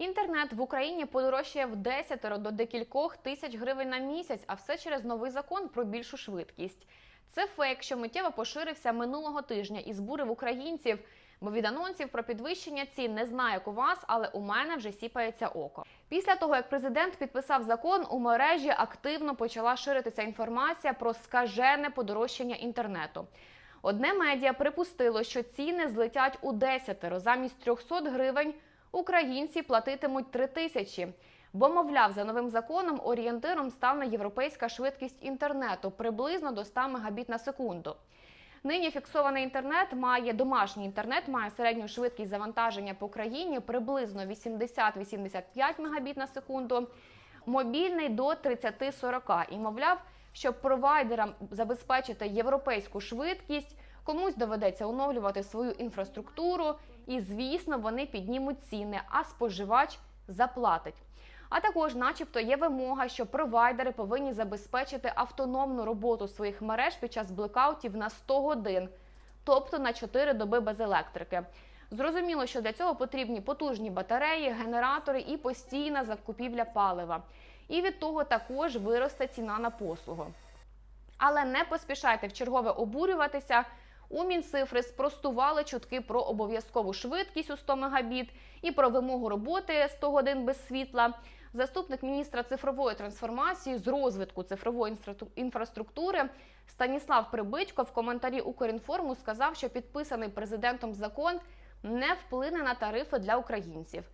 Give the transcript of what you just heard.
Інтернет в Україні подорожчає в десятеро до декількох тисяч гривень на місяць, а все через новий закон про більшу швидкість. Це фейк, що миттєво поширився минулого тижня і збурив українців. Бо від анонсів про підвищення цін не знаю, як у вас, але у мене вже сіпається око. Після того, як президент підписав закон, у мережі активно почала ширитися інформація про скажене подорожчання інтернету. Одне медіа припустило, що ціни злетять у десятеро. Замість 300 гривень українці платитимуть 3 тисячі. Бо, мовляв, за новим законом орієнтиром стане європейська швидкість інтернету приблизно до 100 мегабіт на секунду. Нині фіксований інтернет має домашній інтернет, має середню швидкість завантаження по країні приблизно 80-85 мегабіт на секунду, мобільний до 30-40. І мовляв, щоб провайдерам забезпечити європейську швидкість, комусь доведеться оновлювати свою інфраструктуру, і звісно, вони піднімуть ціни, а споживач заплатить. А також, начебто, є вимога, що провайдери повинні забезпечити автономну роботу своїх мереж під час блекаутів на 100 годин, тобто на 4 доби без електрики. Зрозуміло, що для цього потрібні потужні батареї, генератори і постійна закупівля палива. І від того також виросте ціна на послугу. Але не поспішайте в чергове обурюватися. У Мінцифри спростували чутки про обов'язкову швидкість у 100 мегабіт і про вимогу роботи 100 годин без світла. Заступник міністра цифрової трансформації з розвитку цифрової інфраструктури Станіслав Прибитько в коментарі Укрінформу сказав, що підписаний президентом закон не вплине на тарифи для українців.